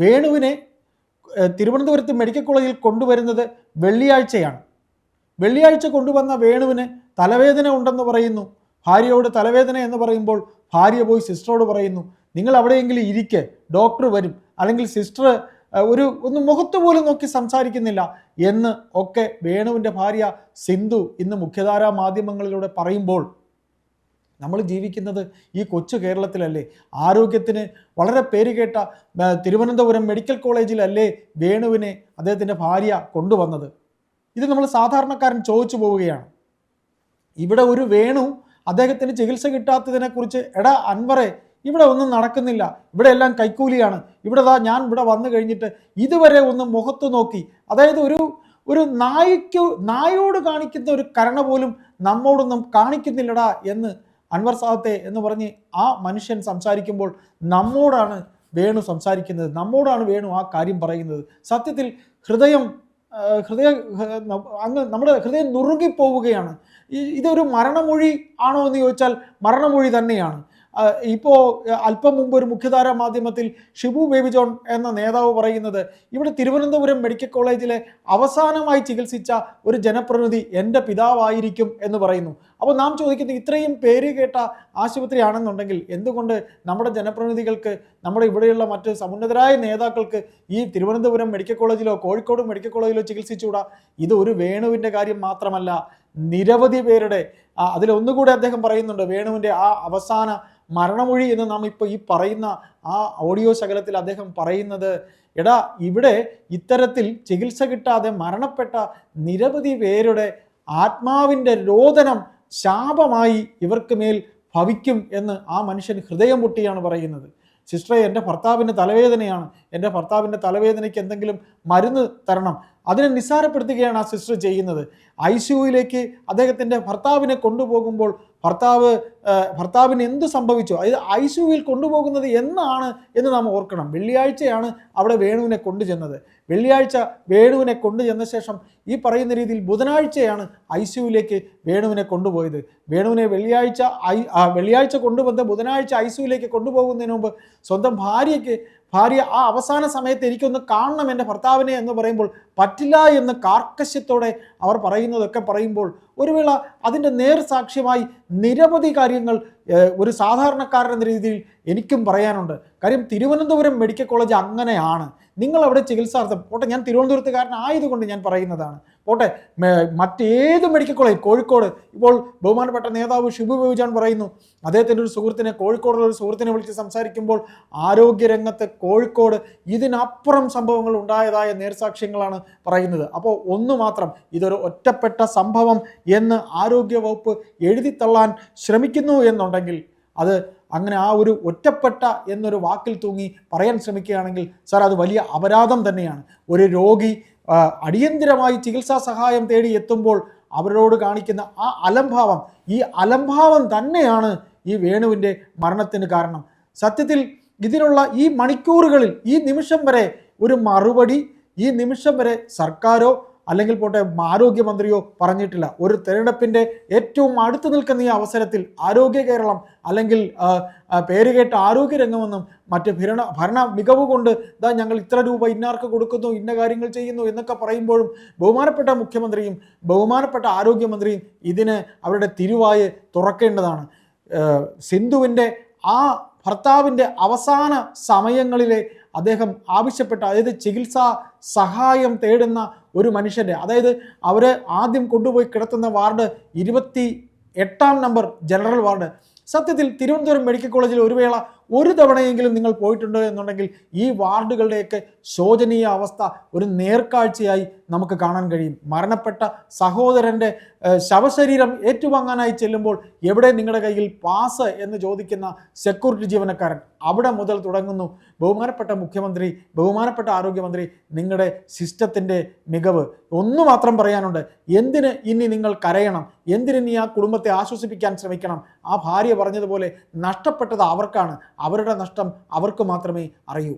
വേണുവിനെ തിരുവനന്തപുരത്ത് മെഡിക്കൽ കോളേജിൽ കൊണ്ടുവരുന്നത് വെള്ളിയാഴ്ചയാണ്. വെള്ളിയാഴ്ച കൊണ്ടുവന്ന വേണുവിന് തലവേദന ഉണ്ടെന്ന് പറയുന്നു. ഭാര്യയോട് തലവേദന എന്ന് പറയുമ്പോൾ ഭാര്യ പോയി സിസ്റ്ററോട് പറയുന്നു നിങ്ങൾ അവിടെയെങ്കിലും ഇരിക്കെ ഡോക്ടർ വരും. അല്ലെങ്കിൽ സിസ്റ്റർ ഒരു ഒന്ന് മുഖത്ത് പോലും നോക്കി സംസാരിക്കുന്നില്ല. എന്ന് ഒക്കെ വേണുവിന്റെ ഭാര്യ സിന്ധു ഇന്ന് മുഖ്യധാരാ മാധ്യമങ്ങളിലൂടെ പറയുമ്പോൾ നമ്മൾ ജീവിക്കുന്നത് ഈ കൊച്ചു കേരളത്തിലല്ലേ? ആരോഗ്യത്തിന് വളരെ പേര് കേട്ട തിരുവനന്തപുരം മെഡിക്കൽ കോളേജിലല്ലേ വേണുവിനെ അദ്ദേഹത്തിന്റെ ഭാര്യ കൊണ്ടുവന്നത്? ഇത് നമ്മൾ സാധാരണക്കാരൻ ചോദിച്ചു പോവുകയാണ്. ഇവിടെ ഒരു വേണു അദ്ദേഹത്തിന് ചികിത്സ കിട്ടാത്തതിനെക്കുറിച്ച് എടാ അൻവറെ ഇവിടെ ഒന്നും നടക്കുന്നില്ല. ഇവിടെ എല്ലാം കൈക്കൂലിയാണ്. ഇവിടെ ദാ ഞാൻ ഇവിടെ വന്നു കഴിഞ്ഞിട്ട് ഇതുവരെ ഒന്ന് മുഖത്ത് നോക്കി. അതായത് ഒരു ഒരു നായ്ക്ക് നായോട് കാണിക്കുന്ന ഒരു കരണ പോലും നമ്മോടൊന്നും കാണിക്കുന്നില്ലടാ എന്ന് അൻവർ സാദത്തെ എന്ന് പറഞ്ഞ് ആ മനുഷ്യൻ സംസാരിക്കുമ്പോൾ നമ്മോടാണ് വേണു സംസാരിക്കുന്നത് നമ്മോടാണ് വേണു ആ കാര്യം പറയുന്നത്. സത്യത്തിൽ ഹൃദയം ഹൃദയം അങ്ങ് നമ്മുടെ ഹൃദയം നുറുങ്ങിപ്പോവുകയാണ് ഈ ഇതൊരു മരണമൊഴി ആണോ എന്ന് ചോദിച്ചാൽ മരണമൊഴി തന്നെയാണ്. ഇപ്പോൾ അല്പം മുമ്പ് ഒരു മുഖ്യധാര മാധ്യമത്തിൽ ഷിബു ബേബി ജോൺ എന്ന നേതാവ് പറയുന്നത് ഇവിടെ തിരുവനന്തപുരം മെഡിക്കൽ കോളേജിലെ അവസാനമായി ചികിത്സിച്ച ഒരു ജനപ്രതിനിധി എന്റെ പിതാവായിരിക്കും എന്ന് പറയുന്നു. അപ്പോൾ നാം ചോദിക്കുന്നത് ഇത്രയും പേര് കേട്ട ആശുപത്രിയാണെന്നുണ്ടെങ്കിൽ എന്തുകൊണ്ട് നമ്മുടെ ജനപ്രതിനിധികൾക്ക് നമ്മുടെ ഇവിടെയുള്ള മറ്റ് സമുന്നതരായ നേതാക്കൾക്ക് ഈ തിരുവനന്തപുരം മെഡിക്കൽ കോളേജിലോ കോഴിക്കോട് മെഡിക്കൽ കോളേജിലോ ചികിത്സിച്ചുകൂടാ? ഇത് ഒരു വേണുവിന്റെ കാര്യം മാത്രമല്ല നിരവധി പേരുടെ അതിലൊന്നുകൂടെ അദ്ദേഹം പറയുന്നുണ്ട് വേണുവിന്റെ ആ അവസാന മരണമൊഴി എന്ന് നാം ഇപ്പോൾ ഈ പറയുന്ന ആ ഓഡിയോ ശകലത്തിൽ അദ്ദേഹം പറയുന്നത് എടാ ഇവിടെ ഇത്തരത്തിൽ ചികിത്സ കിട്ടാതെ മരണപ്പെട്ട നിരവധി പേരുടെ ആത്മാവിന്റെ രോദനം ശാപമായി ഇവർക്ക് മേൽ ഭവിക്കും എന്ന് ആ മനുഷ്യൻ ഹൃദയം പൊട്ടിയാണ് പറയുന്നത്. സിസ്റ്ററെ എന്റെ ഭർത്താവിന്റെ തലവേദനയാണ്. എന്റെ ഭർത്താവിന്റെ തലവേദനയ്ക്ക് എന്തെങ്കിലും മരുന്ന് തരണം. അതിനെ നിസ്സാരപ്പെടുത്തുകയാണ് ആ സിസ്റ്റർ ചെയ്യുന്നത്. ഐ സിയുയിലേക്ക് അദ്ദേഹത്തിന്റെ ഭർത്താവിനെ കൊണ്ടുപോകുമ്പോൾ ഭർത്താവ് ഭർത്താവിന് എന്ത് സംഭവിച്ചു? അത് ഐ സിയുയിൽ കൊണ്ടുപോകുന്നത് എന്നാണ് എന്ന് നാം ഓർക്കണം. വെള്ളിയാഴ്ചയാണ് അവിടെ വേണുവിനെ കൊണ്ടുചെന്നത്. വെള്ളിയാഴ്ച വേണുവിനെ കൊണ്ടുചെന്ന ശേഷം ഈ പറയുന്ന രീതിയിൽ ബുധനാഴ്ചയാണ് ഐ സിയുയിലേക്ക് വേണുവിനെ കൊണ്ടുപോയത്. വേണുവിനെ വെള്ളിയാഴ്ച ഐ വെള്ളിയാഴ്ച കൊണ്ടുവന്ന് ബുധനാഴ്ച ഐ സിയുയിലേക്ക് കൊണ്ടുപോകുന്നതിന് മുമ്പ് സ്വന്തം ഭാര്യയ്ക്ക് ഭാര്യ ആ അവസാന സമയത്ത് എനിക്കൊന്ന് കാണണം എന്റെ ഭർത്താവിനെ എന്ന് പറയുമ്പോൾ പറ്റില്ല എന്ന് കാർക്കശ്യത്തോടെ അവർ പറയുന്നതൊക്കെ പറയുമ്പോൾ ഒരു വേള അതിന്റെ നേർ സാക്ഷ്യമായി നിരവധി കാര്യങ്ങൾ ഒരു സാധാരണക്കാരൻ എന്ന രീതിയിൽ എനിക്കും പറയാനുണ്ട്. കാര്യം തിരുവനന്തപുരം മെഡിക്കൽ കോളേജ് അങ്ങനെയാണ്. നിങ്ങൾ അവിടെ ചികിത്സാർത്ഥം പോട്ടെ ഞാൻ തിരുവനന്തപുരത്തുകാരനായതുകൊണ്ട് ഞാൻ പറയുന്നതാണ്. പോട്ടെ മറ്റേത് മെഡിക്കൽ കോളേജ് കോഴിക്കോട്. ഇപ്പോൾ ബഹുമാനപ്പെട്ട നേതാവ് ഷിബു ബഹുജാൻ പറയുന്നു അദ്ദേഹത്തിന്റെ ഒരു സുഹൃത്തിനെ കോഴിക്കോടുള്ള ഒരു സുഹൃത്തിനെ വിളിച്ച് സംസാരിക്കുമ്പോൾ ആരോഗ്യരംഗത്ത് കോഴിക്കോട് ഇതിനപ്പുറം സംഭവങ്ങൾ ഉണ്ടായതായ നേർസാക്ഷ്യങ്ങളാണ് പറയുന്നത്. അപ്പോൾ ഒന്ന് മാത്രം ഇതൊരു ഒറ്റപ്പെട്ട സംഭവം എന്ന് ആരോഗ്യ ആരോഗ്യവകുപ്പ് എഴുതിത്തള്ളാൻ ശ്രമിക്കുന്നു എന്നുണ്ടെങ്കിൽ അത് അങ്ങനെ ആ ഒരു ഒറ്റപ്പെട്ട എന്നൊരു വാക്കിൽ തൂങ്ങി പറയാൻ ശ്രമിക്കുകയാണെങ്കിൽ സാർ അത് വലിയ അപരാധം തന്നെയാണ്. ഒരു രോഗി അടിയന്തിരമായി ചികിത്സാ സഹായം തേടി എത്തുമ്പോൾ അവരോട് കാണിക്കുന്ന ആ അലംഭാവം ഈ അലംഭാവം തന്നെയാണ് ഈ വേണുവിന്റെ മരണത്തിന് കാരണം. സത്യത്തിൽ ഇതിനുള്ള ഈ മണിക്കൂറുകളിൽ ഈ നിമിഷം വരെ ഒരു മറുപടി ഈ നിമിഷം വരെ സർക്കാരോ അല്ലെങ്കിൽ പോട്ടെ ആരോഗ്യമന്ത്രിയോ പറഞ്ഞിട്ടില്ല. ഒരു തെരഞ്ഞെടുപ്പിന്റെ ഏറ്റവും അടുത്ത് നിൽക്കുന്ന ഈ അവസരത്തിൽ ആരോഗ്യ കേരളം അല്ലെങ്കിൽ പേരുകേട്ട ആരോഗ്യ പേരുകേട്ട ആരോഗ്യരംഗമെന്നും മറ്റ് ഭരണ ഭരണ മികവ് കൊണ്ട് ഇതാ ഞങ്ങൾ ഇത്ര രൂപ ഇന്നാർക്ക് കൊടുക്കുന്നു ഇന്ന കാര്യങ്ങൾ ചെയ്യുന്നു എന്നൊക്കെ പറയുമ്പോഴും ബഹുമാനപ്പെട്ട മുഖ്യമന്ത്രിയും ബഹുമാനപ്പെട്ട ആരോഗ്യമന്ത്രിയും ഇതിന് അവരുടെ തിരുവായ തുറക്കേണ്ടതാണ്. സിന്ധുവിന്റെ ആ ഭർത്താവിന്റെ അവസാന സമയങ്ങളിലെ അദ്ദേഹം ആവശ്യപ്പെട്ട അതായത് ചികിത്സാ സഹായം തേടുന്ന ഒരു മനുഷ്യന്റെ അതായത് അവർ ആദ്യം കൊണ്ടുപോയി കിടത്തുന്ന വാർഡ് ഇരുപത്തി എട്ടാം നമ്പർ ജനറൽ വാർഡ്. സത്യത്തിൽ തിരുവനന്തപുരം മെഡിക്കൽ കോളേജിൽ ഒരു വേള ഒരു തവണയെങ്കിലും നിങ്ങൾ പോയിട്ടുണ്ടോ എന്നുണ്ടെങ്കിൽ ഈ വാർഡുകളുടെയൊക്കെ ശോചനീയ അവസ്ഥ ഒരു നേർക്കാഴ്ചയായി നമുക്ക് കാണാൻ കഴിയും. മരണപ്പെട്ട സഹോദരന്റെ ശവശരീരം ഏറ്റുവാങ്ങാനായി ചെല്ലുമ്പോൾ എവിടെ നിങ്ങളുടെ കയ്യിൽ പാസ് എന്ന് ചോദിക്കുന്ന സെക്യൂരിറ്റി ജീവനക്കാരൻ അവിടെ മുതൽ തുടങ്ങുന്നു. ബഹുമാനപ്പെട്ട മുഖ്യമന്ത്രി ബഹുമാനപ്പെട്ട ആരോഗ്യമന്ത്രി നിങ്ങളുടെ സിസ്റ്റത്തിന്റെ മികവ്. ഒന്നു മാത്രം പറയാനുണ്ട് എന്തിന് ഇനി നിങ്ങൾ കരയണം? എന്തിന് ആ കുടുംബത്തെ ആശ്വസിപ്പിക്കാൻ ശ്രമിക്കണം? ആ ഭാര്യ പറഞ്ഞതുപോലെ നഷ്ടപ്പെട്ടത് അവർക്കാണ്. അവരുടെ നഷ്ടം അവർക്ക് മാത്രമേ അറിയൂ.